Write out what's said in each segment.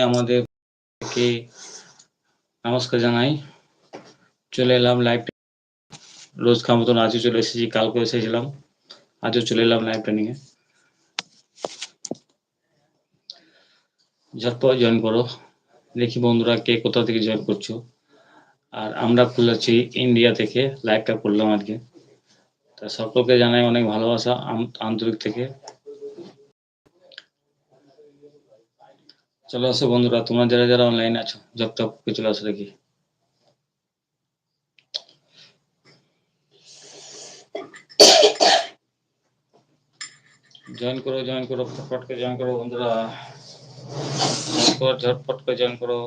আমাদেরকে নমস্কার জানাই। চলে এলাম লাইভ রোজ খার মতন আজও চলে এসেছি কালকে এসেছিলাম। আজও চলে এলাম লাইভ ট্রেনিংয়ে ঝটপট জয়েন করো। দেখি বন্ধুরা কে কোথা থেকে জয়েন করছ। আর আমরা খুলেছি ইন্ডিয়া থেকে লাইভটা করলাম আজকে। তা সকলকে জানাই অনেক ভালোবাসা আন্তরিক থেকে। চলে আসো বন্ধুরা, তোমরা যারা যারা অনলাইন আছো ঝপঝপ করে চলে আসো দেখি। জয়েন করো জয়েন করো, ফটফট করে জয়েন করো বন্ধুরা। ঝটপট ঝটপট করে জয়েন করো।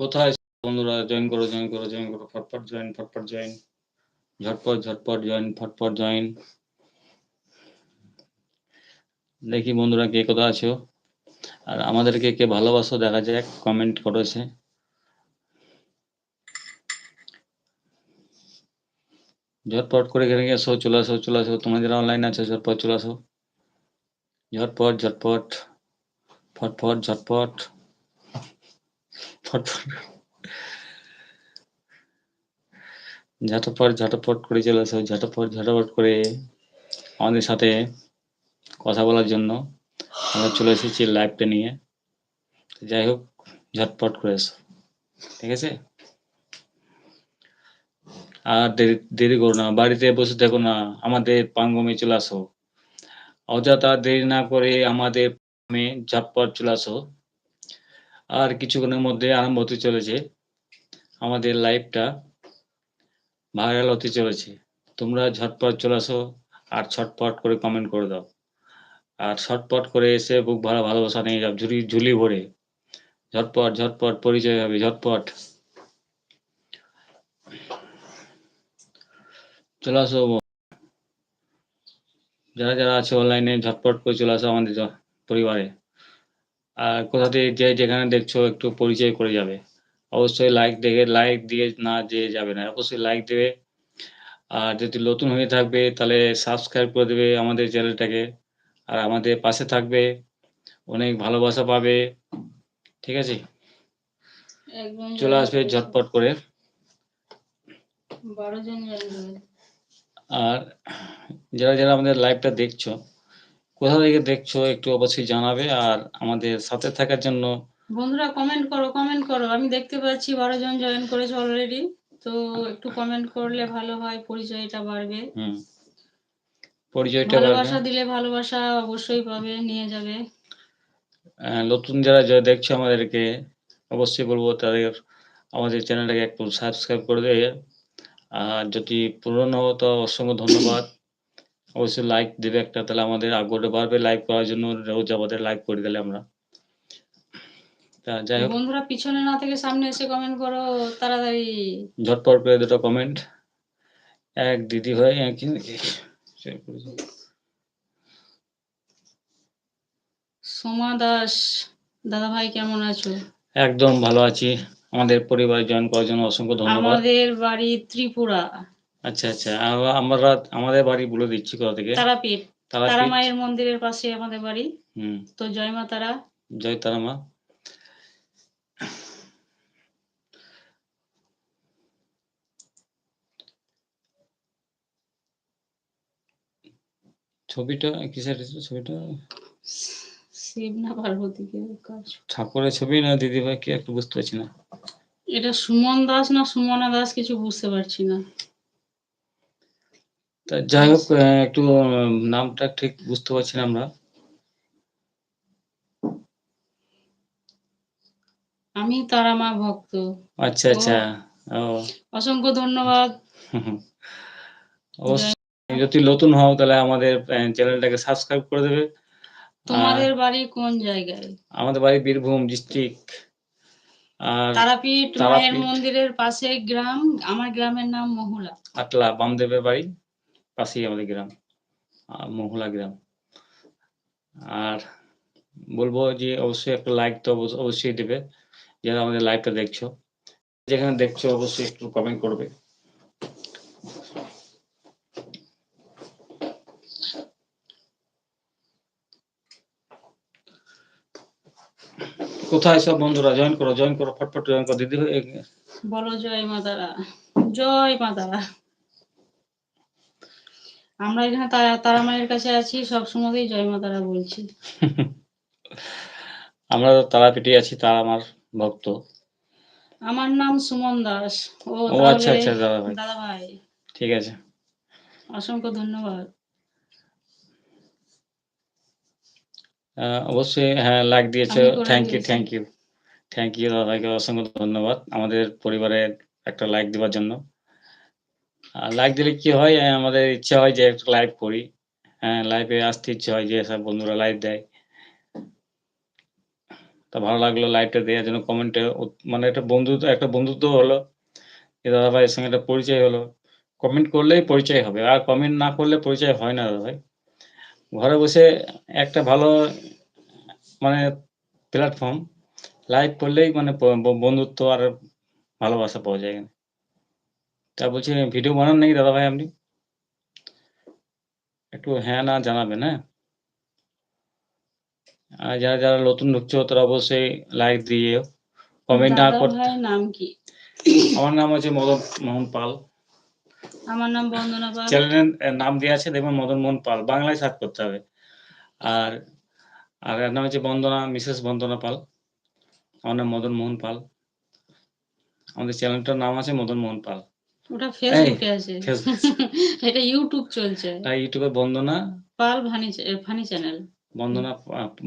কোথায় বন্ধুরা? জয়েন করো জয়েন করো জয়েন করো, ফটফট জয়েন ফটফট জয়েন ঝটপট ঝটপট জয়েন ফটফট জয়েন দেখি বন্ধুরা কে কোথা আছো। আর আমাদেরকে কে ভালোবাসো দেখা যাক কমেন্ট করেছে। ঝটপট করে এখানে এসো, চলে আসো চলে আসো। তোমরা যারা অনলাইন আছো, ঝটপট চলে আসো। ঝটপট ঝটপট, ফটফট, ঝটপট। ঝটপট। ঝটপট করে চলে আসো, ঝটপট ঝটপট করে আমাদের সাথে কথা বলার জন্য আমরা চলে এসেছি লাইভটা নিয়ে। যাই হোক, ঝটপট করে এসো ঠিক আছে? আর দেরি দেরি করো না, বাড়িতে বসে দেখো না, আমাদের পাঙ্গমে চলে আসো। অযথা দেরি না করে আমাদের ঝটপট চলে আসো। আর কিছুক্ষণের মধ্যে আরম্ভ হতে চলেছে। আমাদের লাইভটা ভাইরাল হতে চলেছে। তোমরা ঝটপট চলে আসো আর ছটপট করে কমেন্ট করে দাও। আর ছটপট করে এসে বুক ভরা ভালোবাসা নিয়ে যাও ঝুলি ঝুলি ভরে। ঝটপট ঝটপট, পরিচয় হবে, ঝটপট। চলে আসো যারা যারা আছে অনলাইনে ঝটপট করে চলে আসো আমাদের পরিবারে। আর কোথা থেকে যে যেখানে দেখছ একটু পরিচয় করে যাবে। অবশ্যই লাইক দেখে লাইক দিয়ে না যে যাবে না। অবশ্যই লাইক দেবে। আর যদি নতুন হয়ে থাকবে তাহলে সাবস্ক্রাইব করে দেবে আমাদের চ্যানেলটাকে। আর আমাদের পাশে থাকবে। অনেক ভালোবাসা পাবে। ঠিক আছে? চলে আসবে ঝটপট করে। আর যারা যারা আমাদের লাইভটা দেখছ কোথা থেকে দেখছ একটু অবশ্যই জানাবে আর আমাদের সাথে থাকার জন্য। বন্ধুরা কমেন্ট করো কমেন্ট করো। আমি দেখতে পাচ্ছি বারো জন জয়েন করেছে অলরেডি তো একটু কমেন্ট করলে ভালো হয় পরিচয়টা বাড়বে। পরিচয়টা বাড়বে। ভালোবাসা দিলে ভালোবাসা অবশ্যই পাবে নিয়ে যাবে। আহ, নতুন যারা যারা দেখছ আমাদেরকে অবশ্যই বলব তাদের আমাদের চ্যানেলটাকে একটু সাবস্ক্রাইব করে দেবে। আর যদি পুরনো তো অসংখ্য ধন্যবাদ। অবশ্যই লাইক দেবে একটা তাহলে আমাদের আগ্রহটা বাড়বে লাইক করার জন্য রোজ আমাদের লাইক করে দিলে আমরা। তা যাই হোক। বন্ধুরা পিছনে না থেকে সামনে এসে কমেন্ট করো তাড়াতাড়ি। ঝটপট করে দুটো কমেন্ট এক দিদি একই সোমা দাস দাদা ভাই কেমন আছো? একদম ভালো আছি। আমাদের পরিবার জয়েন করার জন্য অসংখ্য ধন্যবাদ। আমাদের বাড়ি ত্রিপুরা। আচ্ছা আচ্ছা। আমরা আমাদের বাড়ি বলে দিচ্ছি কোথা থেকে। তারাপীঠ। তারা মায়ের মন্দিরের পাশে আমাদের বাড়ি। হুম। তো জয় মা তারা। জয় তারা মা। ছবিটা কিসের ছবিটা? শিব না পার্বতীকে ঠাকুরের ছবি না দিদি ভাই কি একটু বুঝতে পারছি না। এটা সুমন দাস না সুমনা দাস কিছু বুঝতে পারছি না। তা যাই হোক একটু নামটা ঠিক বুঝতে পারছি না আমরা। আমি তারা মা ভক্ত। আচ্ছা আচ্ছা। ও। অসংখ্য ধন্যবাদ। অবশ্যই যদি নতুন হও তাহলে আমাদের চ্যানেলটাকে সাবস্ক্রাইব করে দেবে। তোমাদের বাড়ি কোন জায়গায়? আমাদের বাড়ি বীরভূম ডিস্ট্রিক্ট। আর তারাপীঠ। মায়ের মন্দিরের পাশে গ্রাম আমার গ্রামের নাম মহুলা। আটলা বামদেবের বাড়ি। পাশেই আমাদের গ্রাম মহুলা গ্রাম। আর বলব যে অবশ্যই একটা লাইক তো অবশ্যই দেবে। যারা আমাদের লাইভটা দেখছ, যেখানে দেখছ অবশ্যই একটু কমেন্ট করবে। কোথায় সব বন্ধুরা? জয়েন করো জয়েন করো, ফটফট জয়েন করো। দিদি বলো জয় মাতারা জয় মাতারা আমরা এখানে তারা তারা মায়ের কাছে আছি সব সময়তেই জয় মাতারা বলছি। আমরা তো তারাপীঠে আছি তারা আমার ভক্ত। আমার নাম সুমন দাস। ও আচ্ছা আচ্ছা দাদা ভাই দাদা ভাই ঠিক আছে। অসংখ্য ধন্যবাদ। অবশ্যই হ্যাঁ লাইক দিয়েছ। Thank you thank you thank you দাদা ভাইকে অসংখ্য ধন্যবাদ। আমাদের পরিবারের একটা লাইক দেওয়ার জন্য। লাইক দিলে কি হয় আমাদের ইচ্ছা হয় যে একটু লাইভ করি। হ্যাঁ লাইভে আসতে ইচ্ছে হয় যে সব বন্ধুরা লাইভ দেয়। তা ভালো লাগল লাইভটা দেওয়ার জন্য কমেন্টে মানে একটা বন্ধুত্ব একটা বন্ধুত্ব হলো। যে দাদা ভাইয়ের সঙ্গে একটা পরিচয় হলো। কমেন্ট করলেই পরিচয় হবে। আর কমেন্ট না করলে পরিচয় হয় না দাদা ভাই ঘরে বসে একটা ভালো মানে প্ল্যাটফর্ম লাইভ করলেই মানে বন্ধুত্ব আর ভালোবাসা পাওয়া যায় তা বলছি ভিডিও বানান নাকি দাদা ভাই আপনি? একটু হ্যাঁ না জানাবেন হ্যাঁ? আর যারা যারা নতুন ঢুকছো তারা অবশ্যই লাইক দিয়ে কমেন্ট না করতে নাম কি? আমার নাম হচ্ছে মদন মোহন পাল। আমার নাম বন্দনা পাল। চ্যানেলের নাম দেওয়া আছে দেখবেন মদন মোহন পাল। বাংলায় সার্চ করতে হবে। আর আর এর নাম হচ্ছে বন্দনা মিসেস বন্দনা পাল। আমার নাম মদন মোহন পাল। আমাদের চ্যানেলটার নাম আছে মদন মোহন পাল। ওটা ফেসবুকে আছে। এটা ইউটিউব চলছে। আর ইউটিউবে Bandana Pal ভানি funny channel. Bandana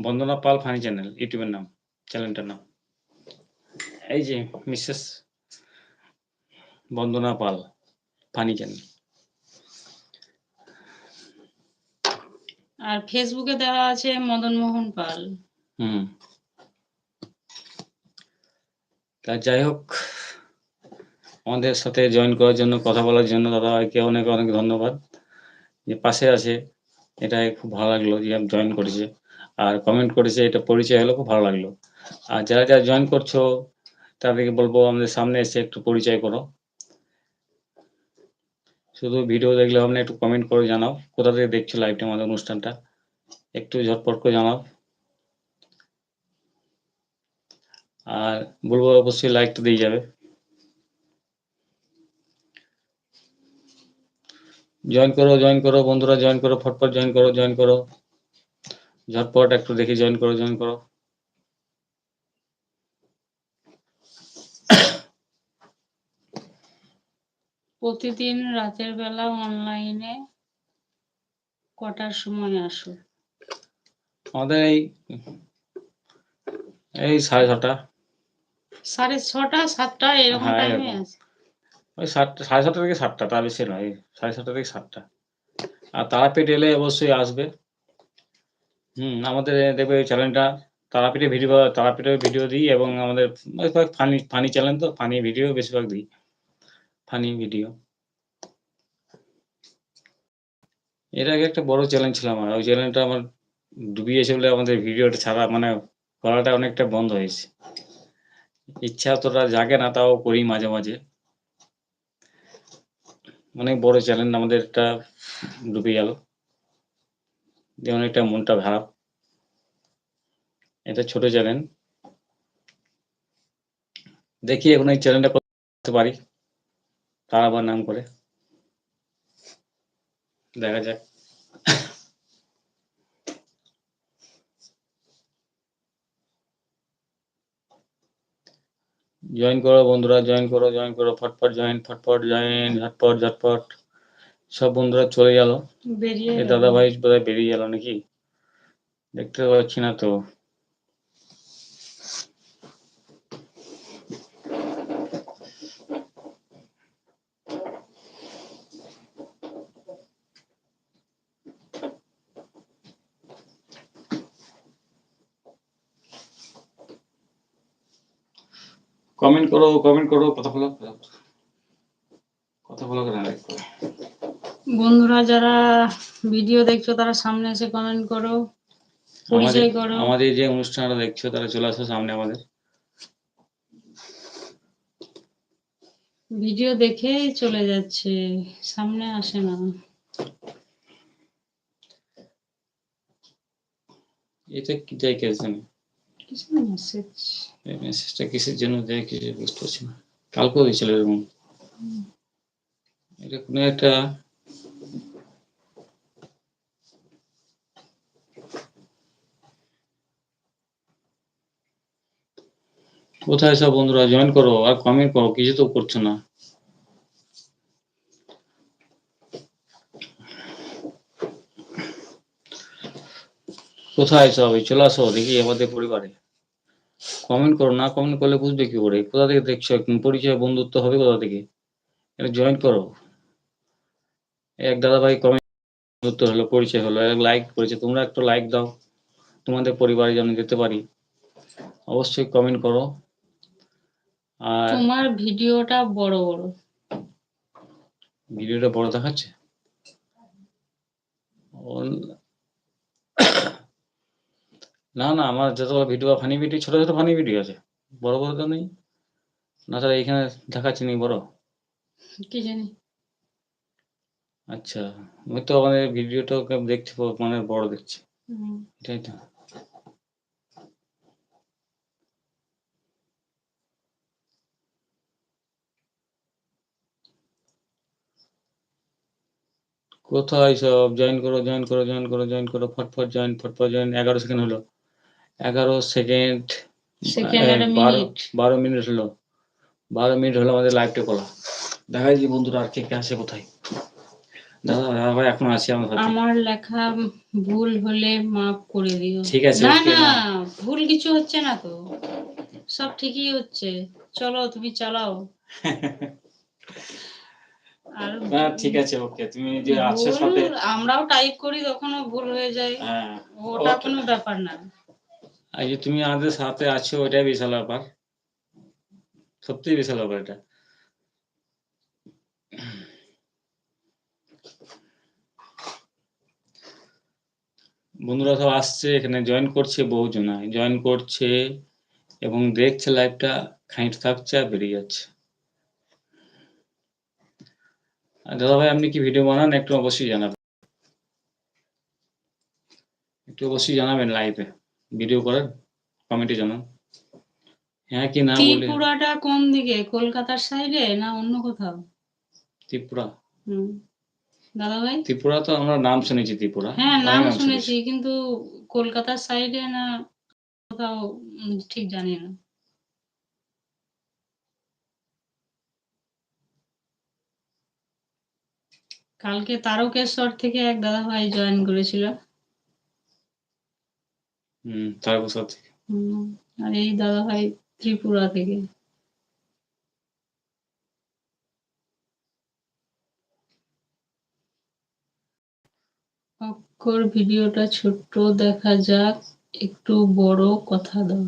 Bandana Pal funny channel ইউটিউবের নাম চ্যানেলটার নাম। এই যে Mrs Bandana Pal funny channel. আর ফেসবুকে দেওয়া আছে মদন মোহন পাল। হুম। তা যাই হোক আমাদের সাথে জয়েন করার জন্য, কথা বলার জন্য দাদা ভাইকে অনেক অনেক ধন্যবাদ। যে পাশে আছে, এটাই খুব ভালো লাগল যে জয়েন করেছে। আর কমেন্ট করেছে, এটা পরিচয় হলো, খুব ভালো লাগল। আর যারা যারা জয়েন করছ, তাদেরকে বলব, আমাদের সামনে এসে একটু পরিচয় করো। শুধু ভিডিও দেখলে হবে না, একটু কমেন্ট করে জানাও। কোথা থেকে দেখছ লাইভটা আমাদের অনুষ্ঠানটা? একটু ঝটপট করে জানাও। আর বলব, অবশ্যই লাইকটা দিয়ে যাবে। জয়েন করো জয়েন করো বন্ধুরা জয়েন করো ফটফট জয়েন করো জয়েন করো। ঝটপট একটু দেখি জয়েন করো জয়েন করো। প্রতিদিন রাতের বেলা অনলাইনে কটার সময় আসো? আমাদের এই এই সাড়ে ছটা। সাড়ে ছটা সাতটা এরকম হ্যাঁ, টাইমে এরকম। আছে? ওই সাতটা সাড়ে সাতটা থেকে সাতটা তার বেশি নয়, সাড়ে সাতটা থেকে সাতটা। আর তারাপীঠ এলে অবশ্যই আসবে। হুম, আমাদের দেখবে ওই চ্যানেলটা তারাপীঠে ভিডিও তারাপীঠের ভিডিও দিই এবং আমাদের ফানি ফানি চ্যানেল তো ফানি ভিডিও বেশিরভাগ দিই ফানি ভিডিও এর আগে একটা বড় চ্যালেঞ্জ ছিল আমার, ওই চ্যানেলটা আমার ডুবিয়েছে বলে আমাদের ভিডিওটা ছাড়া মানে করাটা অনেকটা বন্ধ হয়েছে। ইচ্ছা অতটা জাগে না, তাও করি মাঝে মাঝে। অনেক বড় চ্যালেঞ্জ আমাদের একটা ডুবে গেল। দিয়ে অনেকটা মনটা খারাপ এটা ছোট চ্যালেঞ্জ দেখি এখন এই চ্যানেলটা করতে পারি। তার আবার নাম করে। দেখা যাক। জয়েন করো বন্ধুরা জয়েন করো জয়েন করো ফটফট জয়েন ফটফট জয়েন ঝটপট ঝটপট। সব বন্ধুরা চলে গেল। দাদা ভাই বোধহয় বেরিয়ে গেল নাকি? দেখতে পাচ্ছি না তো। কমেন্ট করো কমেন্ট করো কথা বলো কথা বলো। কেন like করো। বন্ধুরা যারা ভিডিও দেখছ তারা সামনে এসে কমেন্ট করো পরিচয় করো আমাদের যে অনুষ্ঠানটা দেখছ তারা চলে আসো সামনে আমাদের ভিডিও দেখেই চলে যাচ্ছে সামনে আসে না এটা কি দেয় কে জানে এটা কোনো একটা কোথায় সব বন্ধুরা জয়েন করো? আর কমেন্ট করো, কিছু তো করছ না। কোথায় সব? এই চলে আসো দেখি আমাদের পরিবারে। কমেন্ট করো না কমেন্ট করলে বুঝবে কি করে? কোথা থেকে দেখছ? পরিচয় বন্ধুত্ব হবে কোথা থেকে? এটা জয়েন করো। এক দাদা ভাই কমেন্ট বন্ধুত্ব হলো পরিচয় হলো। লাইক করেছে তোমরা একটু লাইক দাও। তোমাদের পরিবারে যেন যেতে পারি। অবশ্যই কমেন্ট করো। আর তোমার ভিডিওটা বড় বড়। ভিডিওটা বড় দেখাচ্ছে? না না আমার যতগুলো ভিডিও ফানি ভিডিও ছোট ছোট ফানি ভিডিও আছে। বড় বড় তো নেই। না তাহলে এখানে দেখাচ্ছে নি বড়। কি জানি। আচ্ছা আমি তো আমাদের ভিডিওটা দেখছি মানে বড় দেখছি। এটাই তো। কোথায় সব? জয়েন করো জয়েন করো জয়েন করো জয়েন করো ফটফট জয়েন ফটফট জয়েন এগারো সেকেন্ড হলো। এগারো সেকেন্ড বারো মিনিট হলো। বারো মিনিট হলো আমাদের লাইভটা খোলা দেখা যায় যে বন্ধুরা আর কে কে আসে কোথায়। দাদা দাদা ভাই এখন আমার আমার লেখা ভুল হলে মাফ করে দিও। ঠিক আছে, না। ভুল কিছু হচ্ছে না তো। সব ঠিকই হচ্ছে। চলো তুমি চালাও। আর না ঠিক আছে ওকে তুমি যে আছো সাথে। আমরাও টাইপ করি তখনও ভুল হয়ে যায়। হ্যাঁ। ওটা কোনো ব্যাপার না। আর যে তুমি আমাদের সাথে আছো ওইটাই বিশাল ব্যাপার। সত্যি বিশাল ব্যাপার এটা। বন্ধুরা সব আসছে, এখানে জয়েন করছে বহুজনা জয়েন করছে এবং দেখছে লাইভটা খাইট থাকছে আর বেরিয়ে যাচ্ছে। দাদা ভাই আপনি কি ভিডিও বানান? একটু অবশ্যই জানাবেন। একটু অবশ্যই জানাবেন লাইভে ভিডিও করেন কমেন্টে জানান। হ্যাঁ কি না বলে? ত্রিপুরাটা কোন দিকে? কলকাতার সাইডে না অন্য কোথাও? ত্রিপুরা। হুম। দাদা ভাই ত্রিপুরা তো আমরা নাম শুনেছি ত্রিপুরা। হ্যাঁ নাম শুনেছি। কিন্তু কলকাতার সাইডে না কোথাও ঠিক জানি না। কালকে তারকেশ্বর থেকে এক দাদা ভাই জয়েন করেছিল। হুম তারকেশ্বর থেকে হুম, আর এই দাদা ভাই ত্রিপুরা থেকে। অক্ষর ভিডিওটা ছোট্ট দেখা যাক একটু বড় কথা দাও।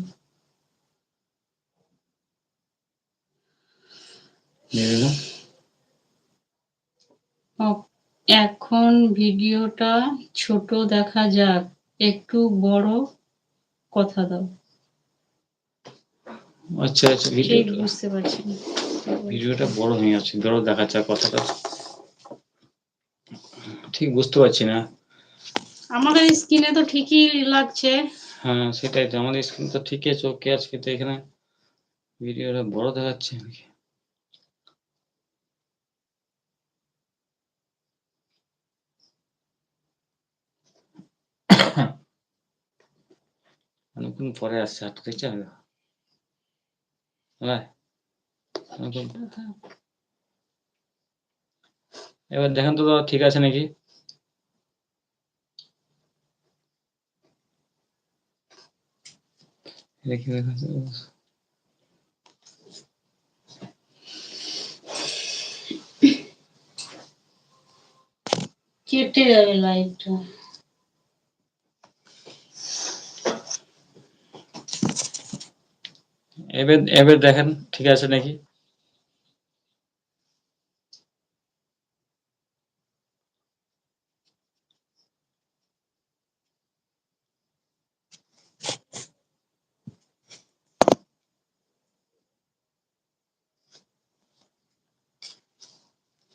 এখন ভিডিওটা ছোট দেখা যাক একটু বড় কথা দাও। আচ্ছা আচ্ছা ভিডিওটা। বুঝতে পারছি না। ভিডিওটা বড় হয়ে যাচ্ছে। ধরো দেখাচ্ছে আর কথাটা। ঠিক বুঝতে পারছি না। আমাদের স্ক্রিনে তো ঠিকই লাগছে। হ্যাঁ সেটাই তো। আমাদের স্ক্রিন তো ঠিকই চোখে আজকে তো এখানে ভিডিওটা বড় দেখাচ্ছে নাকি? অনেকক্ষণ পরে আসছে হাঁটতে দেখছে এবার দেখেন তো ঠিক আছে নাকি? দেখা কেটে যাবে লাইটটা এবার এবার দেখেন, ঠিক আছে নাকি?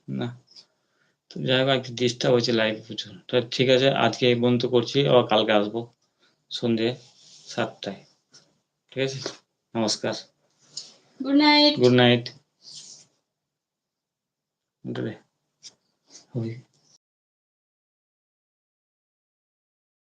না যাই হোক একটু ডিস্টার্ব হয়েছে লাইভ প্রচুর। তো ঠিক আছে, আজকে পর্যন্ত করছি, আবার কালকে আসব সন্ধে সাতটায়। ঠিক আছে? নমস্কার গুড নাইট গুড নাইট